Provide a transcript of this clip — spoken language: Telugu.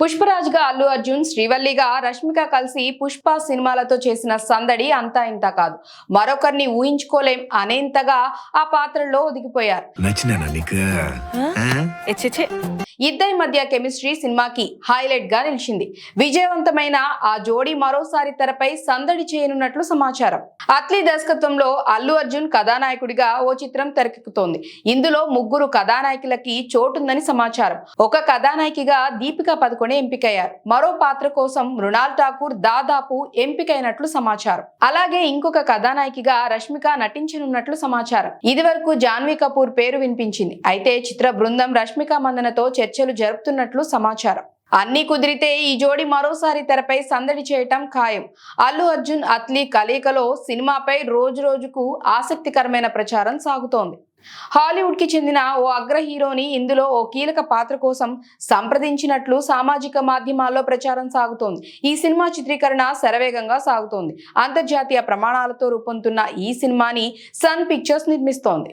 పుష్పరాజ్గా అల్లు అర్జున్ శ్రీవల్లిగా రష్మిక కలిసి పుష్ప సినిమాలతో చేసిన సందడి అంతా ఇంత కాదు. మరొకరిని ఊహించుకోలేం అనేంతగా ఆ పాత్రలో ఒదిగిపోయారు. ఇద్దరి మధ్య కెమిస్ట్రీ సినిమాకి హైలైట్గా నిలిచింది. విజయవంతమైన ఆ జోడీ మరోసారి తెరపై సందడి చేయనున్నట్లు సమాచారం. అట్లీ దర్శకత్వంలో అల్లు అర్జున్ కథానాయకుడిగా ఓ చిత్రం తెరకెక్కుతోంది. ఇందులో ముగ్గురు కథానాయకులకి చోటుందని సమాచారం. ఒక కథానాయకిగా దీపికా పదుకొనే ఎంపికయ్యారు. మరో పాత్ర కోసం మృణాల్ ఠాకూర్ దాదాపు ఎంపికైనట్లు సమాచారం. అలాగే ఇంకొక కథానాయికగా రష్మిక నటించనున్నట్లు సమాచారం. ఇదివరకు జాన్వీ కపూర్ పేరు వినిపించింది. అయితే చిత్ర బృందం రష్మిక మందనతో చర్చలు జరుపుతున్నట్లు సమాచారం. అన్ని కుదిరితే ఈ జోడి మరోసారి తెరపై సందడి చేయటం ఖాయం. అల్లు అర్జున్ అత్లీ కలయికలో సినిమాపై రోజు రోజుకు ఆసక్తికరమైన ప్రచారం సాగుతోంది. హాలీవుడ్కి చెందిన ఓ అగ్ర హీరోని ఇందులో ఓ కీలక పాత్ర కోసం సంప్రదించినట్లు సామాజిక మాధ్యమాల్లో ప్రచారం సాగుతోంది. ఈ సినిమా చిత్రీకరణ శరవేగంగా సాగుతోంది. అంతర్జాతీయ ప్రమాణాలతో రూపొందుతున్న ఈ సినిమాని సన్ పిక్చర్స్ నిర్మిస్తోంది.